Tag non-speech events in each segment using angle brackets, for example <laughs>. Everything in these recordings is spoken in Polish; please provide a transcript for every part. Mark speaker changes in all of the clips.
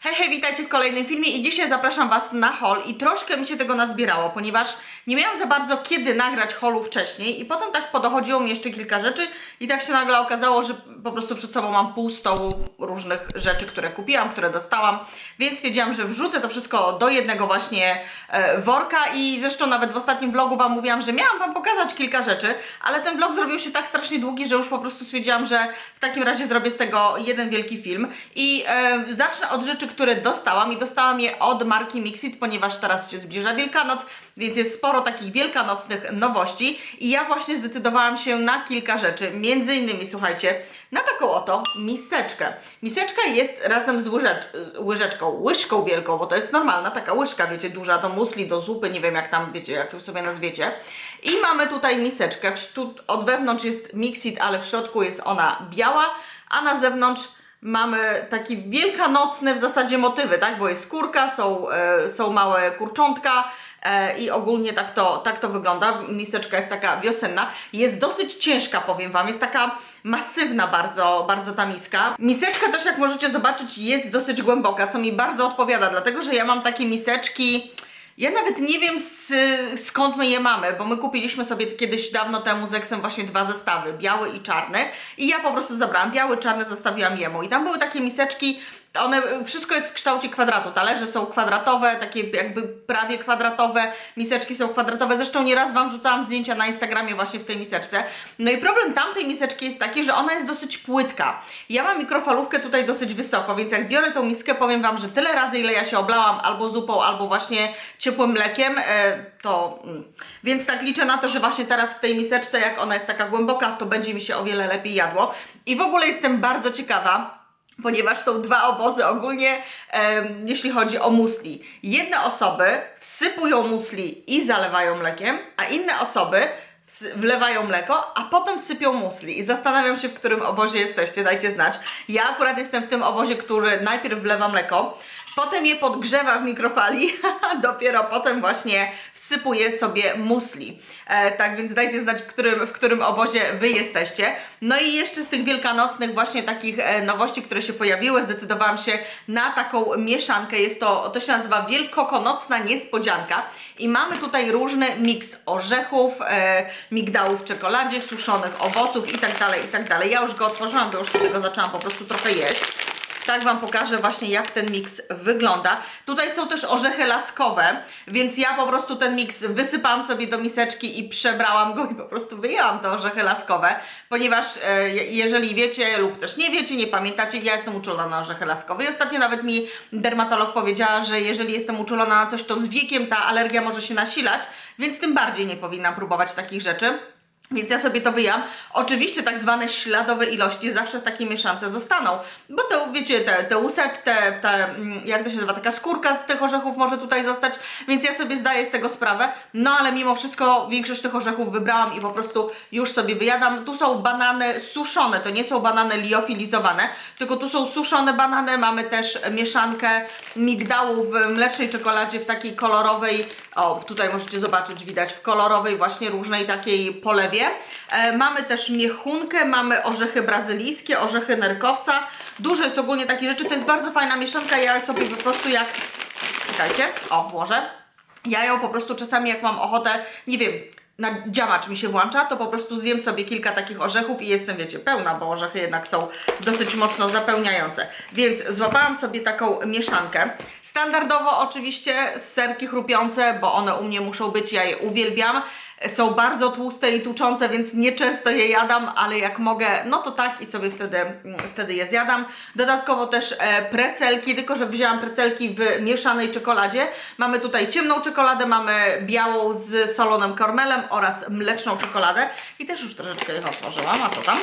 Speaker 1: Hej, hej, witajcie w kolejnym filmie i dzisiaj zapraszam Was na haul i troszkę mi się tego nazbierało, ponieważ nie miałam za bardzo kiedy nagrać haulu wcześniej i potem tak podochodziło mi jeszcze kilka rzeczy i tak się nagle okazało, że po prostu przed sobą mam pół stołu różnych rzeczy, które kupiłam, które dostałam, więc stwierdziłam, że wrzucę to wszystko do jednego właśnie e, worka i zresztą nawet w ostatnim vlogu Wam mówiłam, że miałam Wam pokazać kilka rzeczy, ale ten vlog zrobił się tak strasznie długi, że już po prostu stwierdziłam, że w takim razie zrobię z tego jeden wielki film i e, zacznę od rzeczy, które dostałam i dostałam je od marki Mixit, ponieważ teraz się zbliża Wielkanoc, więc jest sporo takich wielkanocnych nowości i ja właśnie zdecydowałam się na kilka rzeczy, między innymi, słuchajcie, na taką oto miseczkę. Miseczka jest razem z łyżecz, łyżeczką, łyżką wielką, bo to jest normalna taka łyżka, wiecie, duża do musli, do zupy, nie wiem jak tam, wiecie, jak ją sobie nazwiecie. I mamy tutaj miseczkę, tu od wewnątrz jest Mixit, ale w środku jest ona biała, a na zewnątrz mamy taki wielkanocny w zasadzie motywy, tak? Bo jest kurka, są, e, są małe kurczątka e, i ogólnie tak to, tak to wygląda. Miseczka jest taka wiosenna. Jest dosyć ciężka, powiem Wam. Jest taka masywna bardzo, bardzo ta miska. Miseczka też, jak możecie zobaczyć, jest dosyć głęboka, co mi bardzo odpowiada, dlatego że ja mam takie miseczki... Ja nawet nie wiem z, skąd my je mamy, bo my kupiliśmy sobie kiedyś dawno temu z Eksem właśnie dwa zestawy, biały i czarny. I ja po prostu zabrałam biały, czarny zostawiłam jemu. I tam były takie miseczki, one, wszystko jest w kształcie kwadratu, talerze są kwadratowe, takie jakby prawie kwadratowe, miseczki są kwadratowe, zresztą nieraz Wam rzucałam zdjęcia na Instagramie właśnie w tej miseczce. No i problem tamtej miseczki jest taki, że ona jest dosyć płytka. Ja mam mikrofalówkę tutaj dosyć wysoko, więc jak biorę tą miskę, powiem Wam, że tyle razy, ile ja się oblałam albo zupą, albo właśnie ciepłym mlekiem, e, to... mm. Więc tak liczę na to, że właśnie teraz w tej miseczce, jak ona jest taka głęboka, to będzie mi się o wiele lepiej jadło. I w ogóle jestem bardzo ciekawa, ponieważ są dwa obozy ogólnie, em, jeśli chodzi o musli. Jedne osoby wsypują musli i zalewają mlekiem, a inne osoby wlewają mleko, a potem sypią musli. I zastanawiam się, w którym obozie jesteście, dajcie znać. Ja akurat jestem w tym obozie, który najpierw wlewa mleko, potem je podgrzewa w mikrofali, a <laughs> dopiero potem właśnie wsypuje sobie musli. E, tak więc dajcie znać, w którym, w którym obozie Wy jesteście. No i jeszcze z tych wielkanocnych właśnie takich e, nowości, które się pojawiły, zdecydowałam się na taką mieszankę. Jest to, to się nazywa Wielkokonocna Niespodzianka i mamy tutaj różny miks orzechów, e, migdałów w czekoladzie, suszonych owoców i tak dalej, i tak. Ja już go otworzyłam, bo już sobie go zaczęłam po prostu trochę jeść. Tak Wam pokażę właśnie jak ten miks wygląda. Tutaj są też orzechy laskowe, więc ja po prostu ten miks wysypałam sobie do miseczki i przebrałam go i po prostu wyjęłam te orzechy laskowe, ponieważ e, je- jeżeli wiecie lub też nie wiecie, nie pamiętacie, ja jestem uczulona na orzechy laskowe i ostatnio nawet mi dermatolog powiedziała, że jeżeli jestem uczulona na coś, to z wiekiem ta alergia może się nasilać, więc tym bardziej nie powinnam próbować takich rzeczy. Więc ja sobie to wyjam. Oczywiście tak zwane śladowe ilości zawsze w takiej mieszance zostaną, bo te, wiecie, te, te łuseczki, te, te, mm, jak to się nazywa, taka skórka z tych orzechów może tutaj zostać, więc ja sobie zdaję z tego sprawę, no ale mimo wszystko większość tych orzechów wybrałam i po prostu już sobie wyjadam. Tu są banany suszone, to nie są banany liofilizowane, tylko tu są suszone banany, mamy też mieszankę migdałów w mlecznej czekoladzie w takiej kolorowej, o tutaj możecie zobaczyć, widać w kolorowej właśnie różnej takiej polewie. E, mamy też miechunkę, mamy orzechy brazylijskie, orzechy nerkowca. Dużo jest ogólnie takich rzeczy, to jest bardzo fajna mieszanka, ja sobie po prostu jak, czekajcie, o włożę. Ja ją po prostu czasami jak mam ochotę, nie wiem, na działacz mi się włącza, to po prostu zjem sobie kilka takich orzechów i jestem, wiecie, pełna, bo orzechy jednak są dosyć mocno zapełniające. Więc złapałam sobie taką mieszankę. Standardowo oczywiście serki chrupiące, bo one u mnie muszą być, ja je uwielbiam. Są bardzo tłuste i tuczące, więc nieczęsto je jadam, ale jak mogę, no to tak i sobie wtedy, mm, wtedy je zjadam. Dodatkowo też e, precelki, tylko że wzięłam precelki w mieszanej czekoladzie. Mamy tutaj ciemną czekoladę, mamy białą z solonym karmelem oraz mleczną czekoladę. I też już troszeczkę ich otworzyłam, a co tam?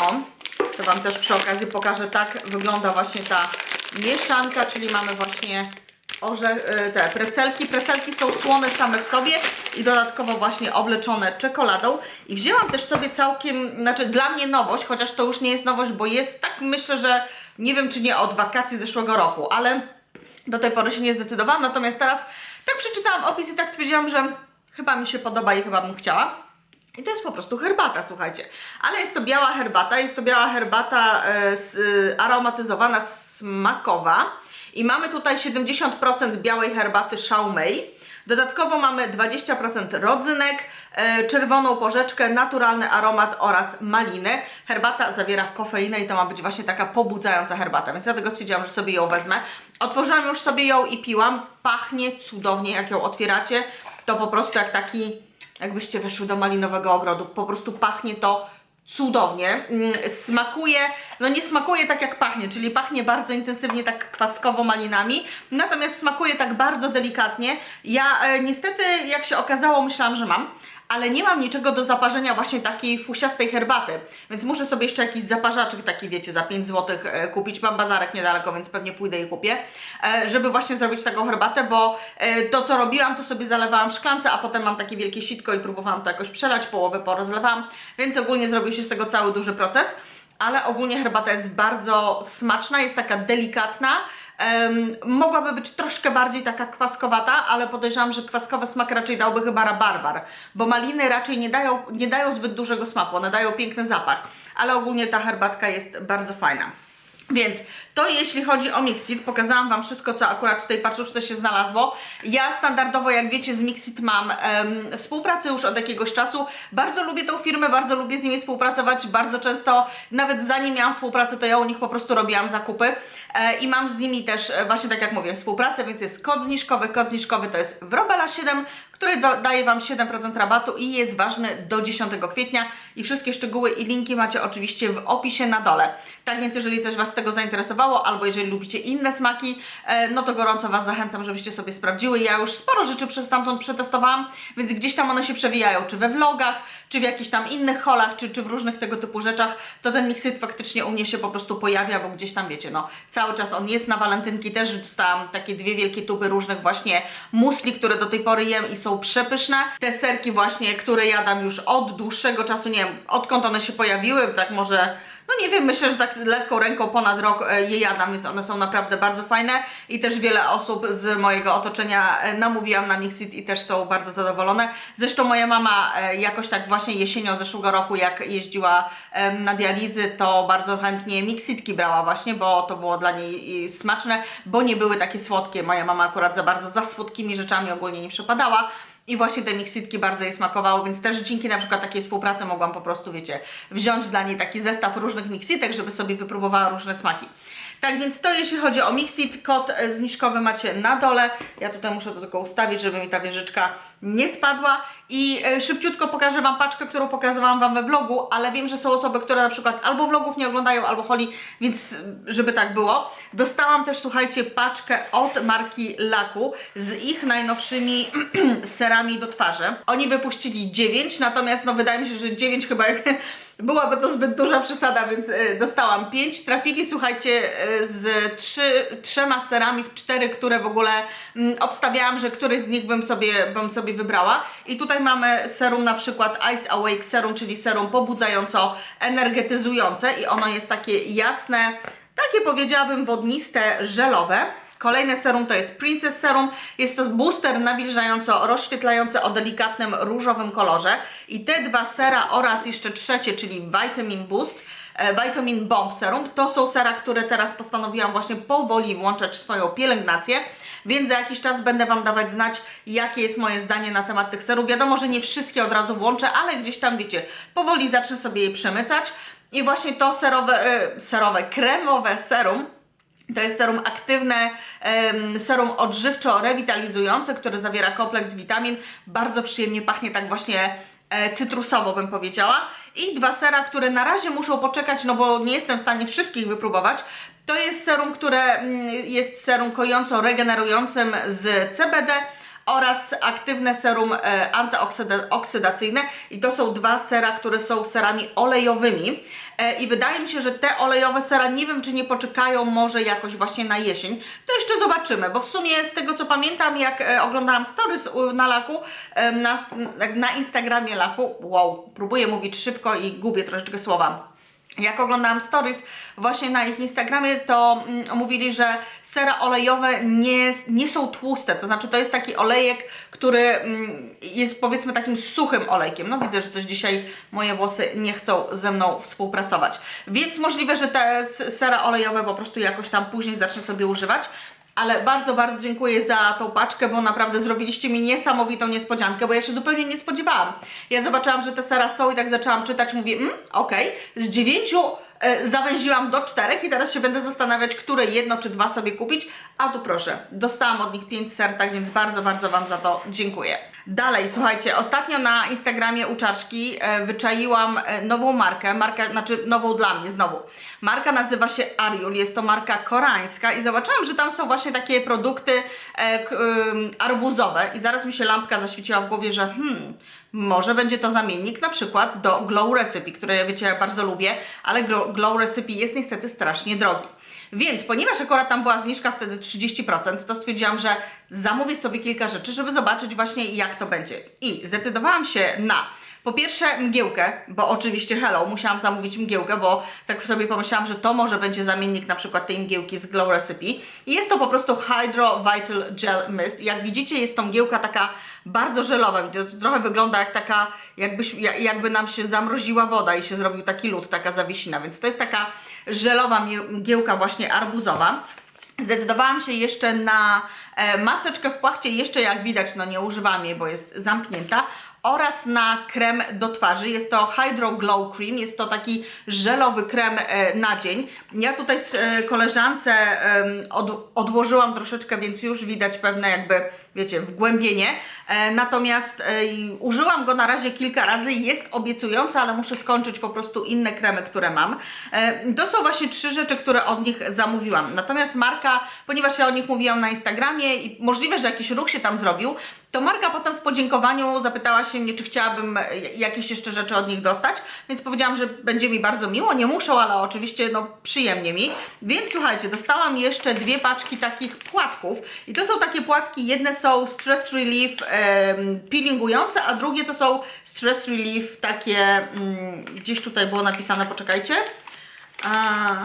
Speaker 1: O, to Wam też przy okazji pokażę, tak wygląda właśnie ta mieszanka, czyli mamy właśnie orze, y, te precelki. Precelki są słone same w sobie i dodatkowo właśnie obleczone czekoladą. I wzięłam też sobie całkiem, znaczy dla mnie nowość, chociaż to już nie jest nowość, bo jest tak myślę, że nie wiem czy nie od wakacji zeszłego roku, ale do tej pory się nie zdecydowałam. Natomiast teraz tak przeczytałam opis i tak stwierdziłam, że chyba mi się podoba i chyba bym chciała. I to jest po prostu herbata, słuchajcie. Ale jest to biała herbata, jest to biała herbata e, e, aromatyzowana smakowa. I mamy tutaj 70% białej herbaty Xiaomei. Dodatkowo mamy 20% rodzynek, e, czerwoną porzeczkę, naturalny aromat oraz maliny. Herbata zawiera kofeinę i to ma być właśnie taka pobudzająca herbata, więc dlatego stwierdziłam, że sobie ją wezmę. Otworzyłam już sobie ją i piłam. Pachnie cudownie, jak ją otwieracie. To po prostu jak taki, jakbyście weszły do malinowego ogrodu. Po prostu pachnie to cudownie. Mm, Smakuje, no nie smakuje tak jak pachnie, czyli pachnie bardzo intensywnie tak kwaskowo malinami, natomiast smakuje tak bardzo delikatnie. Ja e, niestety, jak się okazało, myślałam, że mam, ale nie mam niczego do zaparzenia właśnie takiej fusiastej herbaty, więc muszę sobie jeszcze jakiś zaparzaczek taki, wiecie, za 5 zł e, kupić. Mam bazarek niedaleko, więc pewnie pójdę i kupię, e, żeby właśnie zrobić taką herbatę, bo e, to co robiłam, to sobie zalewałam w szklance, a potem mam takie wielkie sitko i próbowałam to jakoś przelać, połowę porozlewałam, więc ogólnie zrobił się z tego cały duży proces ale ogólnie herbata jest bardzo smaczna, jest taka delikatna. Em, mogłaby być troszkę bardziej taka kwaskowata, ale podejrzewam, że kwaskowy smak raczej dałby chyba rabarbar, bo maliny raczej nie dają, nie dają zbyt dużego smaku, one dają piękny zapach, ale ogólnie ta herbatka jest bardzo fajna. Więc to jeśli chodzi o Mixit, pokazałam Wam wszystko, co akurat w tej paczuszce się znalazło. Ja standardowo, jak wiecie, z Mixit mam em, współpracę już od jakiegoś czasu. Bardzo lubię tą firmę, bardzo lubię z nimi współpracować. Bardzo często, nawet zanim miałam współpracę, to ja u nich po prostu robiłam zakupy. E, I mam z nimi też, e, właśnie tak jak mówię, współpracę, więc jest kod zniżkowy. Kod zniżkowy to jest Wrobela 7, który daje Wam 7% rabatu i jest ważny do 10 kwietnia. I wszystkie szczegóły i linki macie oczywiście w opisie na dole. Tak więc, jeżeli coś Was z tego zainteresowało, albo jeżeli lubicie inne smaki, e, no to gorąco Was zachęcam, żebyście sobie sprawdziły. Ja już sporo rzeczy przez stamtąd przetestowałam, więc gdzieś tam one się przewijają, czy we vlogach, czy w jakichś tam innych holach, czy, czy w różnych tego typu rzeczach, to ten miksyt faktycznie u mnie się po prostu pojawia, bo gdzieś tam wiecie, no cały czas on jest na walentynki, też dostałam takie dwie wielkie tuby różnych właśnie musli, które do tej pory jem i są przepyszne. Te serki właśnie, które jadam już od dłuższego czasu, nie wiem, odkąd one się pojawiły, tak może no nie wiem, myślę, że tak lekką ręką ponad rok e, je jadam, więc one są naprawdę bardzo fajne i też wiele osób z mojego otoczenia e, namówiłam na Mixit i też są bardzo zadowolone. Zresztą moja mama e, jakoś tak właśnie jesienią zeszłego roku, jak jeździła na dializy, to bardzo chętnie Mixitki brała właśnie, bo to było dla niej smaczne, bo nie były takie słodkie. Moja mama akurat za bardzo za słodkimi rzeczami ogólnie nie przepadała. I właśnie te miksitki bardzo jej smakowały, więc też dzięki na przykład takiej współpracy mogłam po prostu, wiecie, wziąć dla niej taki zestaw różnych miksitek, żeby sobie wypróbowała różne smaki. Tak więc to jeśli chodzi o Mixit, kod zniżkowy macie na dole. Ja tutaj muszę to tylko ustawić, żeby mi ta wieżyczka nie spadła. I e, szybciutko pokażę Wam paczkę, którą pokazywałam Wam we vlogu, ale wiem, że są osoby, które na przykład albo vlogów nie oglądają, albo holi, więc e, żeby tak było. Dostałam też, słuchajcie, paczkę od marki Laku z ich najnowszymi <clears throat> serami do twarzy. Oni wypuścili 9, natomiast no wydaje mi się, że 9 chyba <laughs> byłaby to zbyt duża przesada, więc y, dostałam 5. Trafili, słuchajcie, z trzy, trzema serami w cztery, które w ogóle mm, obstawiałam, że któryś z nich bym sobie, bym sobie wybrała. I tutaj mamy serum na przykład Ice Awake Serum, czyli serum pobudzająco-energetyzujące i ono jest takie jasne, takie powiedziałabym wodniste, żelowe. Kolejne serum to jest Princess Serum. Jest to booster nawilżająco rozświetlający o delikatnym różowym kolorze. I te dwa sera oraz jeszcze trzecie, czyli Vitamin Boost, e, Vitamin Bomb Serum, to są sera, które teraz postanowiłam właśnie powoli włączać w swoją pielęgnację. Więc za jakiś czas będę Wam dawać znać, jakie jest moje zdanie na temat tych serów. Wiadomo, że nie wszystkie od razu włączę, ale gdzieś tam, wiecie, powoli zacznę sobie je przemycać. I właśnie to serowe, e, serowe, kremowe serum to jest serum aktywne, serum odżywczo-rewitalizujące, które zawiera kompleks witamin. Bardzo przyjemnie pachnie tak właśnie e, cytrusowo bym powiedziała. I dwa sera, które na razie muszą poczekać, no bo nie jestem w stanie wszystkich wypróbować. To jest serum, które mm, jest serum kojąco-regenerującym z CBD oraz aktywne serum e, antyoksydacyjne i to są dwa sera, które są serami olejowymi. E, i wydaje mi się, że te olejowe sera nie wiem czy nie poczekają może jakoś właśnie na jesień, to jeszcze zobaczymy, bo w sumie z tego co pamiętam jak e, oglądałam stories na Laku, na, na Instagramie Laku, wow, próbuję mówić szybko i gubię troszeczkę słowa jak oglądałam stories właśnie na ich Instagramie, to mm, mówili, że sera olejowe nie, nie są tłuste, to znaczy to jest taki olejek, który mm, jest powiedzmy takim suchym olejkiem. No widzę, że coś dzisiaj moje włosy nie chcą ze mną współpracować. Więc możliwe, że te sera olejowe po prostu jakoś tam później zacznę sobie używać. Ale bardzo, bardzo dziękuję za tą paczkę, bo naprawdę zrobiliście mi niesamowitą niespodziankę, bo ja się zupełnie nie spodziewałam. Ja zobaczyłam, że te sera są i tak zaczęłam czytać, mówię, mm, okej, z dziewięciu zawęziłam do czterech i teraz się będę zastanawiać, które jedno czy dwa sobie kupić, a tu proszę, dostałam od nich pięć ser, tak więc bardzo, bardzo Wam za to dziękuję. Dalej, słuchajcie, ostatnio na Instagramie u e, wyczaiłam e, nową markę, markę, znaczy nową dla mnie znowu. Marka nazywa się Ariul, jest to marka koreańska i zobaczyłam, że tam są właśnie takie produkty e, arbuzowe i zaraz mi się lampka zaświeciła w głowie, że hmm, może będzie to zamiennik na przykład do Glow Recipe, które wiecie, ja bardzo lubię, ale Glow Recipe jest niestety strasznie drogi. Więc ponieważ akurat tam była zniżka wtedy 30%, to stwierdziłam, że zamówię sobie kilka rzeczy, żeby zobaczyć właśnie jak to będzie. I zdecydowałam się na po pierwsze mgiełkę, bo oczywiście hello, musiałam zamówić mgiełkę, bo tak sobie pomyślałam, że to może będzie zamiennik na przykład tej mgiełki z Glow Recipe. I jest to po prostu Hydro Vital Gel Mist. Jak widzicie jest to mgiełka taka bardzo żelowa, trochę wygląda jak taka, jakbyś, ja- jakby nam się zamroziła woda i się zrobił taki lód, taka zawiesina, więc to jest taka żelowa mgiełka właśnie arbuzowa. Zdecydowałam się jeszcze na e, maseczkę w płachcie, jeszcze jak widać, no nie używam jej, bo jest zamknięta, oraz na krem do twarzy. Jest to Hydro Glow Cream, jest to taki żelowy krem e, na dzień. Ja tutaj z e, koleżance odłożyłam troszeczkę, więc już widać pewne jakby, wiecie, wgłębienie. E, natomiast e, i użyłam go na razie kilka razy, jest obiecujący, ale muszę skończyć po prostu inne kremy, które mam. E, to są właśnie trzy rzeczy, które od nich zamówiłam. Natomiast marka, ponieważ ja o nich mówiłam na Instagramie i możliwe, że jakiś ruch się tam zrobił, to Marka potem w podziękowaniu zapytała się mnie, czy chciałabym jakieś jeszcze rzeczy od nich dostać, więc powiedziałam, że będzie mi bardzo miło, nie muszą, ale oczywiście no przyjemnie mi. Więc słuchajcie, dostałam jeszcze dwie paczki takich płatków i to są takie płatki, jedne są stress relief em, peelingujące, a drugie to są stress relief takie, mm, gdzieś tutaj było napisane, poczekajcie. A,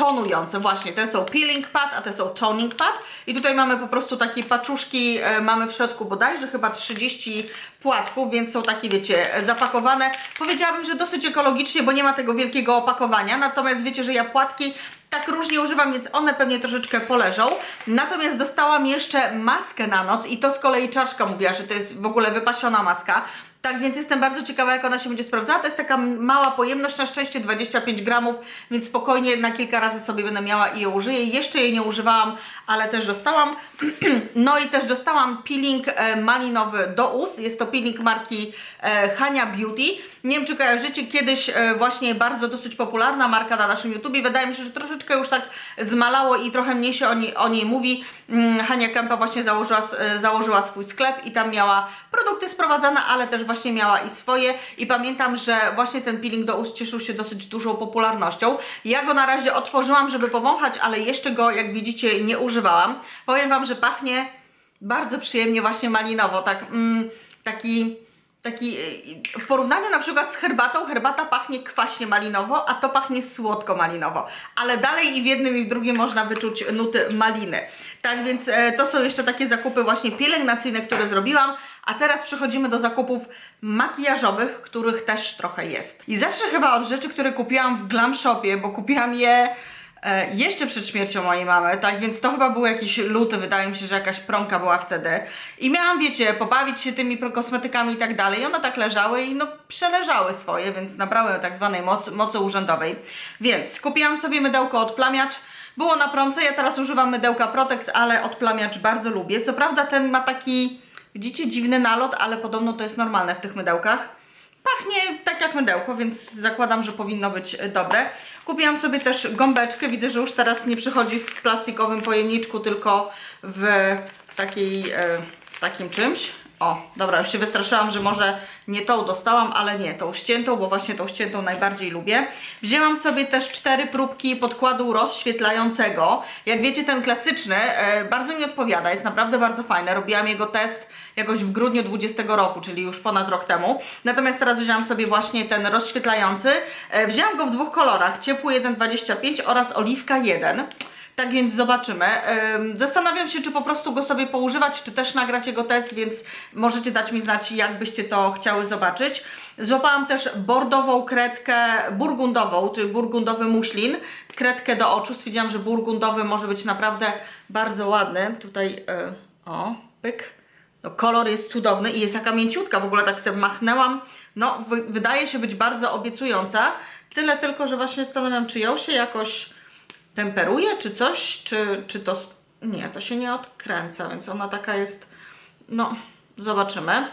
Speaker 1: tonujące, właśnie, te są peeling pad, a te są toning pad i tutaj mamy po prostu takie paczuszki, e, mamy w środku bodajże chyba 30 płatków, więc są takie, wiecie, zapakowane, powiedziałabym, że dosyć ekologicznie, bo nie ma tego wielkiego opakowania, natomiast wiecie, że ja płatki tak różnie używam, więc one pewnie troszeczkę poleżą. Natomiast dostałam jeszcze maskę na noc i to z kolei czaszka mówiła, że to jest w ogóle wypasiona maska. Tak więc jestem bardzo ciekawa, jak ona się będzie sprawdzała. To jest taka mała pojemność, na szczęście 25 gramów, więc spokojnie na kilka razy sobie będę miała i ją użyję. Jeszcze jej nie używałam, ale też dostałam. <clears throat> no i też dostałam peeling e, malinowy do ust. Jest to peeling marki e, Hania Beauty. Nie wiem, czy kojarzycie, kiedyś e, właśnie bardzo dosyć popularna marka na naszym YouTubie. Wydaje mi się, że troszeczkę już tak zmalało i trochę mniej się o niej, o niej mówi. Mm, Hania Kępa właśnie założyła, założyła swój sklep i tam miała produkty sprowadzane, ale też właśnie miała i swoje. I pamiętam, że właśnie ten peeling do ust cieszył się dosyć dużą popularnością. Ja go na razie otworzyłam, żeby powąchać, ale jeszcze go, jak widzicie, nie używałam. Powiem Wam, że pachnie bardzo przyjemnie właśnie malinowo, tak mm, taki taki y, w porównaniu na przykład z herbatą, herbata pachnie kwaśnie malinowo, a to pachnie słodko malinowo. Ale dalej i w jednym i w drugim można wyczuć nuty maliny. Tak więc e, to są jeszcze takie zakupy właśnie pielęgnacyjne, które zrobiłam, a teraz przechodzimy do zakupów makijażowych, których też trochę jest. I zacznę chyba od rzeczy, które kupiłam w Glam Shopie, bo kupiłam je E, jeszcze przed śmiercią mojej mamy, tak więc to chyba był jakiś luty, wydaje mi się, że jakaś promka była wtedy. I miałam, wiecie, pobawić się tymi kosmetykami i tak dalej. I one tak leżały i no przeleżały swoje, więc nabrały tak zwanej mocy, mocy urzędowej. Więc kupiłam sobie mydełko odplamiacz. Było na prące, ja teraz używam mydełka Protex, ale odplamiacz bardzo lubię. Co prawda ten ma taki, widzicie, dziwny nalot, ale podobno to jest normalne w tych mydełkach. Pachnie tak jak mydełko, więc zakładam, że powinno być e, dobre. Kupiłam sobie też gąbeczkę. Widzę, że już teraz nie przychodzi w plastikowym pojemniczku, tylko w takiej, e, takim czymś. O, dobra, już się wystraszyłam, że może nie tą dostałam, ale nie, tą ściętą, bo właśnie tą ściętą najbardziej lubię. Wzięłam sobie też cztery próbki podkładu rozświetlającego. Jak wiecie, ten klasyczny e, bardzo mi odpowiada, jest naprawdę bardzo fajny. Robiłam jego test jakoś w grudniu 20 roku, czyli już ponad rok temu. Natomiast teraz wzięłam sobie właśnie ten rozświetlający. E, wzięłam go w dwóch kolorach, ciepły 1,25 oraz oliwka 1. Tak więc zobaczymy. Ym, Zastanawiam się, czy po prostu go sobie poużywać, czy też nagrać jego test, więc możecie dać mi znać, jak byście to chciały zobaczyć. Złapałam też bordową kredkę burgundową, czyli burgundowy muślin, kredkę do oczu. Stwierdziłam, że burgundowy może być naprawdę bardzo ładny. Tutaj, y, o, pyk. No, kolor jest cudowny i jest taka mięciutka, w ogóle tak sobie machnęłam. No, wy, wydaje się być bardzo obiecująca. Tyle tylko, że właśnie zastanawiam, czy ją się jakoś temperuje, czy coś, czy, czy to... Nie, to się nie odkręca, więc ona taka jest... No, zobaczymy.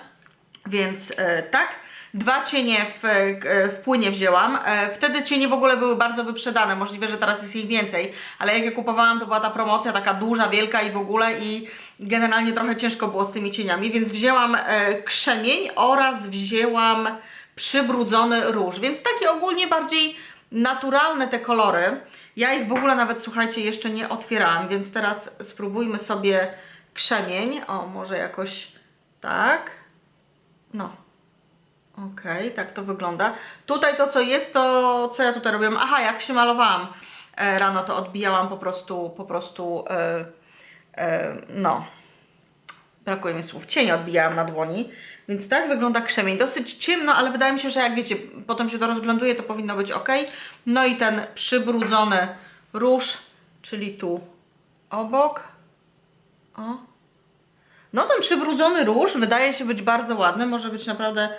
Speaker 1: Więc e, tak, dwa cienie w, e, w płynie wzięłam. E, wtedy cienie w ogóle były bardzo wyprzedane, możliwe, że teraz jest ich więcej, ale jak je kupowałam, to była ta promocja taka duża, wielka i w ogóle i generalnie trochę ciężko było z tymi cieniami, więc wzięłam e, krzemień oraz wzięłam przybrudzony róż, więc takie ogólnie bardziej naturalne te kolory. Ja ich w ogóle nawet, słuchajcie, jeszcze nie otwierałam, więc teraz spróbujmy sobie krzemień. O, może jakoś tak. No. Okej, tak to wygląda. Tutaj to, co jest, to co ja tutaj robiłam? Aha, jak się malowałam e, rano, to odbijałam po prostu, po prostu, e, e, no, brakuje mi słów, cień odbijałam na dłoni, więc tak wygląda krzemień. Dosyć ciemno, ale wydaje mi się, że jak wiecie, potem się to rozgląduje, to powinno być ok. No i ten przybrudzony róż, czyli tu obok. O. No ten przybrudzony róż wydaje się być bardzo ładny, może być naprawdę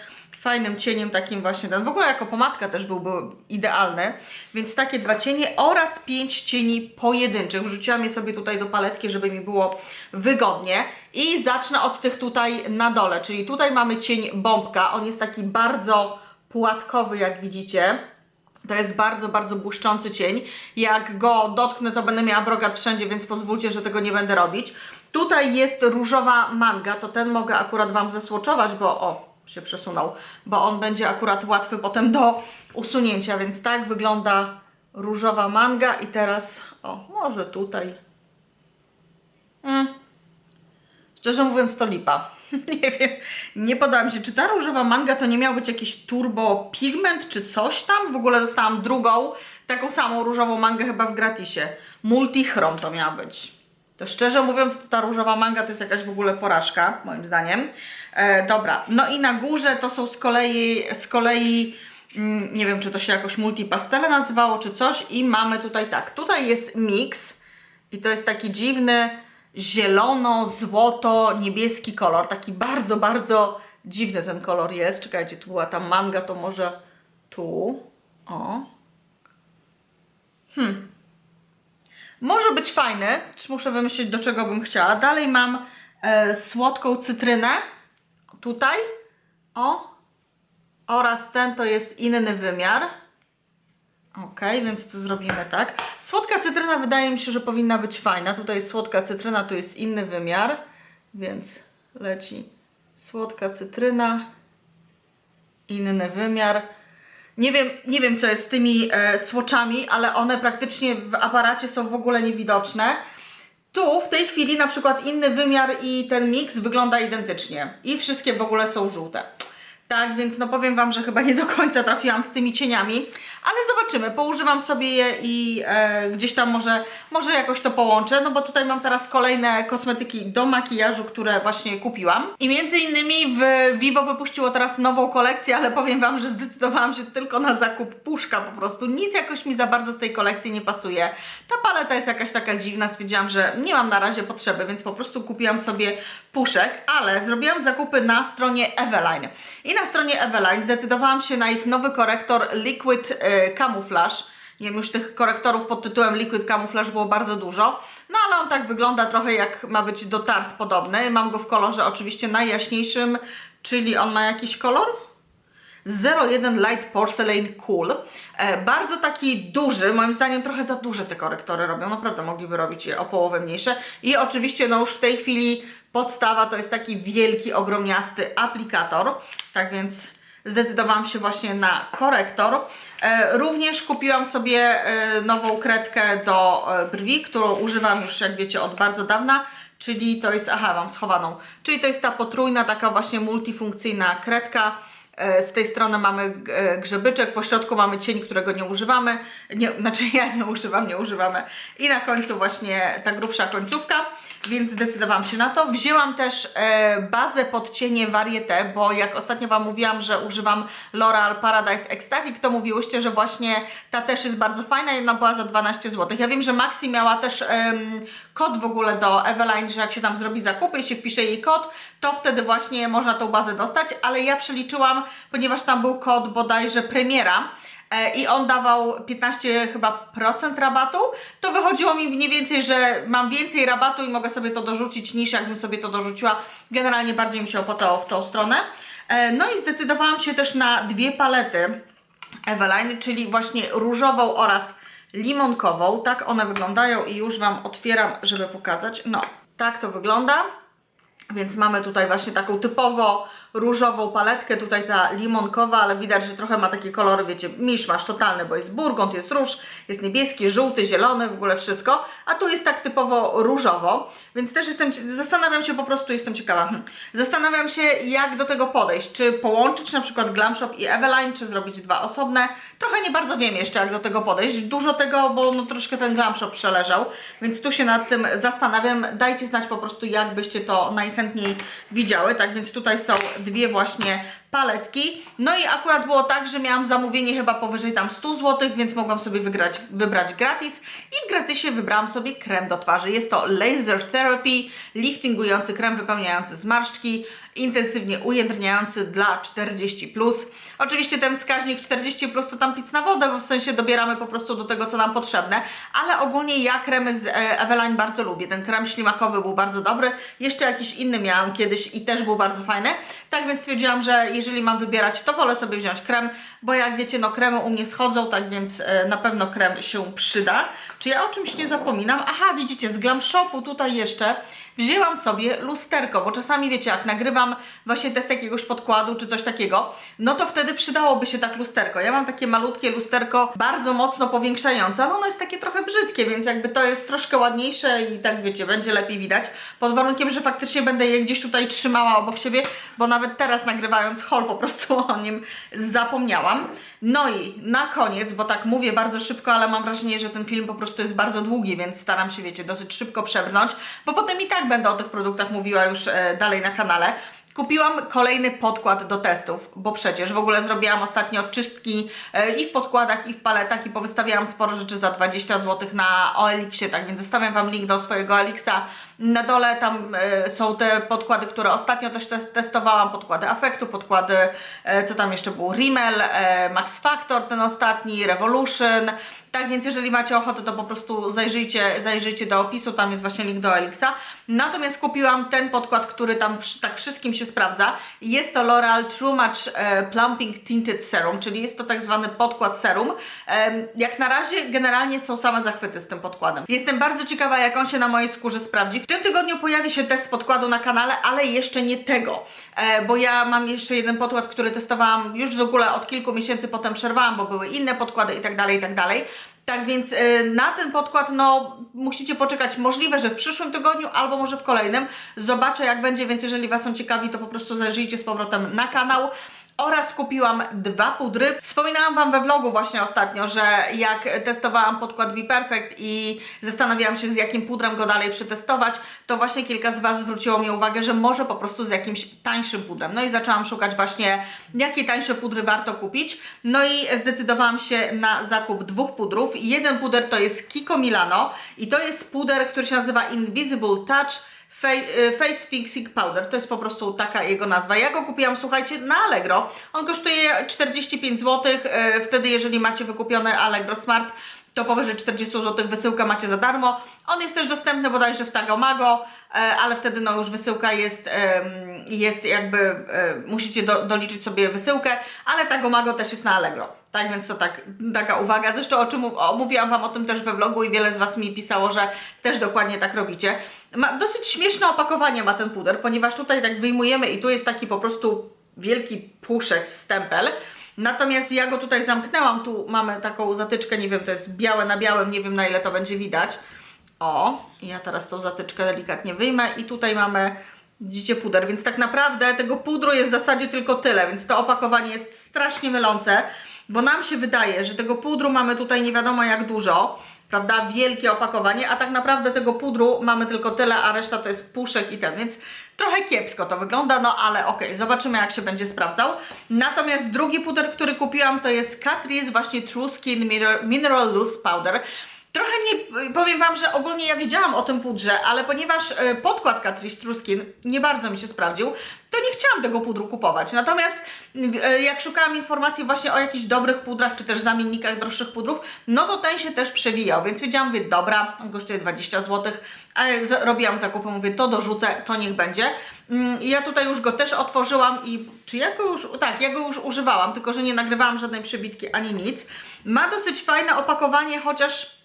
Speaker 1: fajnym cieniem takim właśnie ten. W ogóle jako pomadka też byłby idealny, więc takie dwa cienie oraz pięć cieni pojedynczych. Wrzuciłam je sobie tutaj do paletki, żeby mi było wygodnie i zacznę od tych tutaj na dole, czyli tutaj mamy cień bombka, on jest taki bardzo płatkowy jak widzicie. To jest bardzo, bardzo błyszczący cień. Jak go dotknę, to będę miała brokat wszędzie, więc pozwólcie, że tego nie będę robić. Tutaj jest różowa manga, to ten mogę akurat Wam zesłoczować, bo o, się przesunął, bo on będzie akurat łatwy potem do usunięcia, więc tak wygląda różowa manga i teraz, o, może tutaj. Mm. Szczerze mówiąc, to lipa. <laughs> Nie wiem, nie podoba mi się. Czy ta różowa manga to nie miał być jakiś turbo pigment, czy coś tam? W ogóle dostałam drugą, taką samą różową mangę chyba w gratisie. Multichrom to miała być. To szczerze mówiąc, ta różowa manga to jest jakaś w ogóle porażka, moim zdaniem. E, dobra, no i na górze to są z kolei, z kolei mm, nie wiem, czy to się jakoś multipastele nazywało, czy coś. I mamy tutaj tak, tutaj jest miks i to jest taki dziwny zielono-złoto-niebieski kolor. Taki bardzo, bardzo dziwny ten kolor jest. Czekajcie, tu była ta manga, to może tu. O. Hmm. Może być fajny, czy muszę wymyślić, do czego bym chciała. Dalej mam e, słodką cytrynę. Tutaj. O. Oraz ten to jest inny wymiar. Ok, więc to zrobimy tak. Słodka cytryna wydaje mi się, że powinna być fajna. Tutaj jest słodka cytryna, tu jest inny wymiar, więc leci słodka cytryna, inny wymiar. Nie wiem, nie wiem co jest z tymi e, ale one praktycznie w aparacie są w ogóle niewidoczne. Tu w tej chwili na przykład inny wymiar i ten miks wygląda identycznie. I wszystkie w ogóle są żółte. Tak, więc no powiem Wam, że chyba nie do końca trafiłam z tymi cieniami, ale zobaczymy, poużywam sobie je i e, gdzieś tam może, może jakoś to połączę, no bo tutaj mam teraz kolejne kosmetyki do makijażu, które właśnie kupiłam. I między innymi w Vivo wypuściło teraz nową kolekcję, ale powiem Wam, że zdecydowałam się tylko na zakup puszka po prostu. Nic jakoś mi za bardzo z tej kolekcji nie pasuje. Ta paleta jest jakaś taka dziwna, stwierdziłam, że nie mam na razie potrzeby, więc po prostu kupiłam sobie puszek, ale zrobiłam zakupy na stronie Eveline. I na stronie Eveline zdecydowałam się na ich nowy korektor Liquid e, Camouflage. Nie wiem, już tych korektorów pod tytułem Liquid Camouflage było bardzo dużo, no ale on tak wygląda trochę jak ma być do Tarte podobny. Mam go w kolorze oczywiście najjaśniejszym, czyli on ma jakiś kolor? 01 Light Porcelain Cool. E, bardzo taki duży, moim zdaniem trochę za duże te korektory robią, naprawdę mogliby robić je o połowę mniejsze. I oczywiście no już w tej chwili podstawa to jest taki wielki, ogromniasty aplikator, tak więc zdecydowałam się właśnie na korektor. E, również kupiłam sobie e, nową kredkę do e, brwi, którą używam już jak wiecie od bardzo dawna, czyli to jest, aha mam schowaną, czyli to jest ta potrójna taka właśnie multifunkcyjna kredka. E, Z tej strony mamy e, grzebyczek, po środku mamy cień, którego nie używamy, nie, znaczy ja nie używam, nie używamy i na końcu właśnie ta grubsza końcówka, więc zdecydowałam się na to. Wzięłam też e, bazę pod cienie Varieté, bo jak ostatnio Wam mówiłam, że używam L'Oreal Paradise Ecstatic, to mówiłyście, że właśnie ta też jest bardzo fajna, jedna była za 12 zł. Ja wiem, że Maxi miała też em, kod w ogóle do Eveline, że jak się tam zrobi zakupy i się wpisze jej kod, to wtedy właśnie można tą bazę dostać, ale ja przeliczyłam, ponieważ tam był kod bodajże premiera, e, i on dawał 15 chyba procent rabatu, to wychodziło mi mniej więcej, że mam więcej rabatu i mogę sobie to dorzucić niż jakbym sobie to dorzuciła. Generalnie bardziej mi się opłacało w tą stronę. E, No i zdecydowałam się też na dwie palety Eveline, czyli właśnie różową oraz limonkową. Tak one wyglądają i już Wam otwieram, żeby pokazać. No, tak to wygląda. Więc mamy tutaj właśnie taką typowo różową paletkę, tutaj ta limonkowa, ale widać, że trochę ma takie kolory, wiecie, miszmasz totalny, bo jest burgund, jest róż, jest niebieski, żółty, zielony, w ogóle wszystko, a tu jest tak typowo różowo, więc też jestem, zastanawiam się po prostu, jestem ciekawa, hmm. zastanawiam się jak do tego podejść, czy połączyć na przykład Glam Shop i Eveline, czy zrobić dwa osobne, trochę nie bardzo wiem jeszcze jak do tego podejść, dużo tego, bo no troszkę ten Glam Shop przeleżał, więc tu się nad tym zastanawiam, dajcie znać po prostu jak byście to najchętniej widziały, tak więc tutaj są dwie właśnie paletki. No i akurat było tak, że miałam zamówienie chyba powyżej tam 100 zł, więc mogłam sobie wygrać, wybrać gratis i w gratisie wybrałam sobie krem do twarzy. Jest to Laser Therapy, liftingujący krem wypełniający zmarszczki, intensywnie ujędrniający dla 40+. Plus. Oczywiście ten wskaźnik 40+, plus to tam pic na wodę, bo w sensie dobieramy po prostu do tego, co nam potrzebne, ale ogólnie ja kremy z e, Eveline bardzo lubię. Ten krem ślimakowy był bardzo dobry, jeszcze jakiś inny miałam kiedyś i też był bardzo fajny, tak więc stwierdziłam, że jeżeli mam wybierać, to wolę sobie wziąć krem, bo jak wiecie, no kremy u mnie schodzą, tak więc e, na pewno krem się przyda. Czy ja o czymś nie zapominam? Aha, widzicie, z Glam Shopu tutaj jeszcze wzięłam sobie lusterko, bo czasami wiecie, jak nagrywam właśnie test jakiegoś podkładu czy coś takiego, no to wtedy przydałoby się tak lusterko. Ja mam takie malutkie lusterko, bardzo mocno powiększające, ale ono jest takie trochę brzydkie, więc jakby to jest troszkę ładniejsze i tak wiecie, będzie lepiej widać. Pod warunkiem, że faktycznie będę je gdzieś tutaj trzymała obok siebie, bo nawet teraz nagrywając haul po prostu <laughs> o nim zapomniałam. No i na koniec, bo tak mówię bardzo szybko, ale mam wrażenie, że ten film po prostu jest bardzo długi, więc staram się, wiecie, dosyć szybko przebrnąć, bo potem i tak będę o tych produktach mówiła już e, dalej na kanale. Kupiłam kolejny podkład do testów, bo przecież w ogóle zrobiłam ostatnio czystki e, i w podkładach, i w paletach i powystawiałam sporo rzeczy za 20 zł na OLX-ie, tak więc zostawiam Wam link do swojego OLX-a. Na dole tam e, są te podkłady, które ostatnio też tes- testowałam, podkłady Afektu, podkłady, co tam jeszcze było, Rimmel, Max Factor ten ostatni, Revolution, tak więc jeżeli macie ochotę, to po prostu zajrzyjcie, zajrzyjcie do opisu, tam jest właśnie link do Elixa. Natomiast kupiłam ten podkład, który tam tak wszystkim się sprawdza. Jest to L'Oreal True Match e, Plumping Tinted Serum, czyli jest to tak zwany podkład serum. Jak na razie generalnie są same zachwyty z tym podkładem. Jestem bardzo ciekawa, jak on się na mojej skórze sprawdzi. W tym tygodniu pojawi się test podkładu na kanale, ale jeszcze nie tego, bo ja mam jeszcze jeden podkład, który testowałam już w ogóle od kilku miesięcy, potem przerwałam, bo były inne podkłady i tak dalej, i tak dalej. Tak więc y, na ten podkład no musicie poczekać możliwe, że w przyszłym tygodniu albo może w kolejnym. Zobaczę jak będzie, więc jeżeli Was są ciekawi, to po prostu zajrzyjcie z powrotem na kanał. Oraz kupiłam dwa pudry. Wspominałam Wam we vlogu właśnie ostatnio, że jak testowałam podkład Be Perfect i zastanawiałam się z jakim pudrem go dalej przetestować, to właśnie kilka z Was zwróciło mi uwagę, że może po prostu z jakimś tańszym pudrem. No i zaczęłam szukać właśnie jakie tańsze pudry warto kupić. No i zdecydowałam się na zakup dwóch pudrów. Jeden puder to jest Kiko Milano i to jest puder, który się nazywa Invisible Touch Face Fixing Powder, to jest po prostu taka jego nazwa. Ja go kupiłam, słuchajcie, na Allegro. On kosztuje 45 zł. y, Wtedy, jeżeli macie wykupione Allegro Smart, to powyżej 40 zł wysyłkę macie za darmo. On jest też dostępny bodajże w Tagomago, e, ale wtedy no już wysyłka jest, jest jakby, musicie do, doliczyć sobie wysyłkę, ale Tagomago też jest na Allegro. Tak więc to tak, taka uwaga. Zresztą o czym mówiłam Wam o tym też we vlogu i wiele z Was mi pisało, że też dokładnie tak robicie. Ma dosyć śmieszne opakowanie ma ten puder, ponieważ tutaj tak wyjmujemy i tu jest taki po prostu wielki puszek, stempel. Natomiast ja go tutaj zamknęłam, tu mamy taką zatyczkę, nie wiem, to jest białe na białym, nie wiem na ile to będzie widać. O, ja teraz tą zatyczkę delikatnie wyjmę i tutaj mamy, widzicie, puder, więc tak naprawdę tego pudru jest w zasadzie tylko tyle, więc to opakowanie jest strasznie mylące, bo nam się wydaje, że tego pudru mamy tutaj nie wiadomo jak dużo, prawda, wielkie opakowanie, a tak naprawdę tego pudru mamy tylko tyle, a reszta to jest puszek i ten, więc trochę kiepsko to wygląda, no ale okej, zobaczymy jak się będzie sprawdzał. Natomiast drugi puder, który kupiłam to jest Catrice właśnie True Skin Mineral Loose Powder. Trochę nie, powiem Wam, że ogólnie ja wiedziałam o tym pudrze, ale ponieważ e, podkład Catrice True Skin nie bardzo mi się sprawdził, to nie chciałam tego pudru kupować. Natomiast e, jak szukałam informacji właśnie o jakichś dobrych pudrach, czy też zamiennikach droższych pudrów, no to ten się też przewijał, więc wiedziałam, mówię, dobra, on kosztuje 20 zł, a jak z- robiłam zakupy, mówię, to dorzucę, to niech będzie. Mm, Ja tutaj już go też otworzyłam i czy ja go już, tak, ja go już używałam, tylko że nie nagrywałam żadnej przebitki ani nic. Ma dosyć fajne opakowanie, chociaż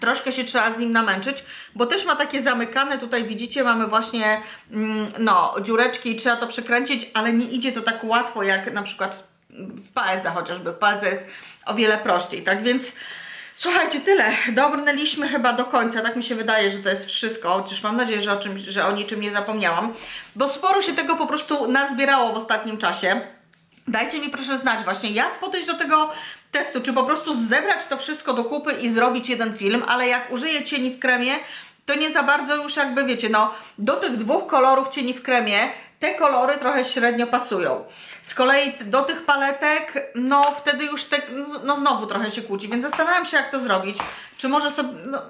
Speaker 1: Troszkę się trzeba z nim namęczyć, bo też ma takie zamykane, tutaj widzicie, mamy właśnie mm, no, dziureczki i trzeba to przekręcić, ale nie idzie to tak łatwo jak na przykład w, w Paeze chociażby. W Paeze jest o wiele prościej, tak więc słuchajcie, tyle. Dobrnęliśmy chyba do końca, tak mi się wydaje, że to jest wszystko, chociaż mam nadzieję, że o, czymś, że o niczym nie zapomniałam, bo sporo się tego po prostu nazbierało w ostatnim czasie. Dajcie mi proszę znać właśnie, jak podejść do tego testu, czy po prostu zebrać to wszystko do kupy i zrobić jeden film, ale jak użyję cieni w kremie, to nie za bardzo już jakby wiecie, no do tych dwóch kolorów cieni w kremie te kolory trochę średnio pasują. Z kolei do tych paletek, no wtedy już te, no znowu trochę się kłóci, więc zastanawiam się jak to zrobić, czy może sobie, no,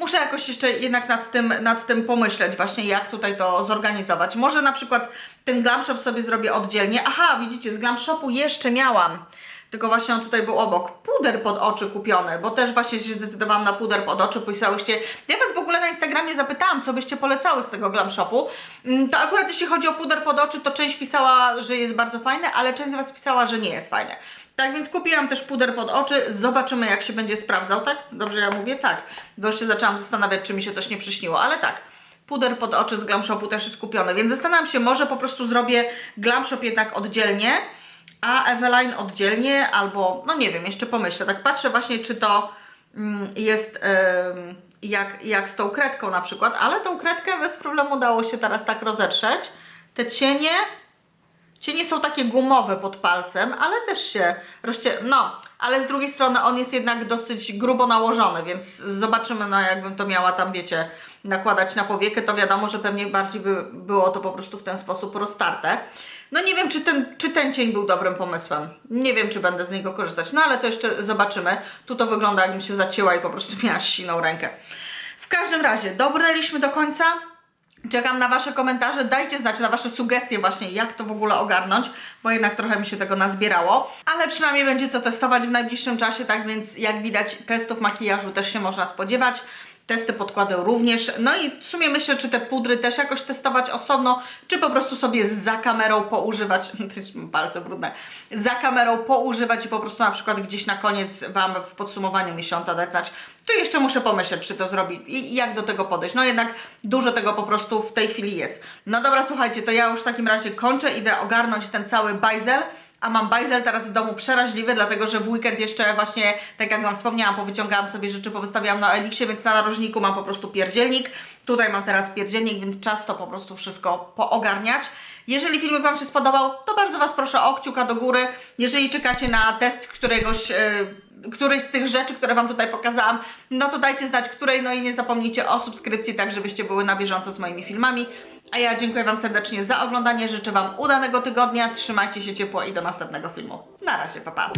Speaker 1: Muszę jakoś jeszcze jednak nad tym, nad tym pomyśleć właśnie, jak tutaj to zorganizować. Może na przykład ten Glam Shop sobie zrobię oddzielnie. Aha, widzicie, z Glam Shopu jeszcze miałam. Tylko właśnie on tutaj był obok. Puder pod oczy kupiony, bo też właśnie się zdecydowałam na puder pod oczy. Pisałyście. Ja Was w ogóle na Instagramie zapytałam, co byście polecały z tego Glam Shopu. Mm, To akurat jeśli chodzi o puder pod oczy, to część pisała, że jest bardzo fajny, ale część z Was pisała, że nie jest fajny. Tak więc kupiłam też puder pod oczy, zobaczymy jak się będzie sprawdzał, tak? Dobrze ja mówię? Tak. Bo już się zaczęłam zastanawiać, czy mi się coś nie przyśniło, ale tak. Puder pod oczy z Glam Shopu też jest kupiony, więc zastanawiam się, może po prostu zrobię Glam Shop jednak oddzielnie, a Eveline oddzielnie, albo no nie wiem, jeszcze pomyślę. Tak patrzę właśnie, czy to mm, jest jak, jak z tą kredką na przykład, ale tą kredkę bez problemu dało się teraz tak rozetrzeć. Te cienie, Cienie są takie gumowe pod palcem, ale też się rozcie... No, ale z drugiej strony on jest jednak dosyć grubo nałożony, więc zobaczymy, no jakbym to miała tam, wiecie, nakładać na powiekę, to wiadomo, że pewnie bardziej by było to po prostu w ten sposób roztarte. No nie wiem, czy ten, czy ten cień był dobrym pomysłem. Nie wiem, czy będę z niego korzystać, no ale to jeszcze zobaczymy. Tu to wygląda, jakbym się zacięła i po prostu miała siną rękę. W każdym razie, dobrnęliśmy do końca. Czekam na Wasze komentarze, dajcie znać na Wasze sugestie właśnie, jak to w ogóle ogarnąć, bo jednak trochę mi się tego nazbierało, ale przynajmniej będzie co testować w najbliższym czasie, tak więc jak widać testów makijażu też się można spodziewać, testy podkładu również, no i w sumie myślę, czy te pudry też jakoś testować osobno, czy po prostu sobie za kamerą poużywać, też mam palce brudne, za kamerą poużywać i po prostu na przykład gdzieś na koniec Wam w podsumowaniu miesiąca dać znać. Tu jeszcze muszę pomyśleć, czy to zrobić i jak do tego podejść. No jednak dużo tego po prostu w tej chwili jest. No dobra, słuchajcie, to ja już w takim razie kończę, idę ogarnąć ten cały bajzel. A mam bajzel teraz w domu przeraźliwy, dlatego że w weekend jeszcze właśnie, tak jak Wam wspomniałam, powyciągałam sobie rzeczy, powystawiałam na Elixie, więc na narożniku mam po prostu pierdzielnik. Tutaj mam teraz pierdzielnik, więc czas to po prostu wszystko poogarniać. Jeżeli filmik Wam się spodobał, to bardzo Was proszę o kciuka do góry. Jeżeli czekacie na test któregoś, yy, którejś z tych rzeczy, które Wam tutaj pokazałam, no to dajcie znać której, no i nie zapomnijcie o subskrypcji, tak żebyście były na bieżąco z moimi filmami. A ja dziękuję Wam serdecznie za oglądanie, życzę Wam udanego tygodnia, trzymajcie się ciepło i do następnego filmu. Na razie, pa pa!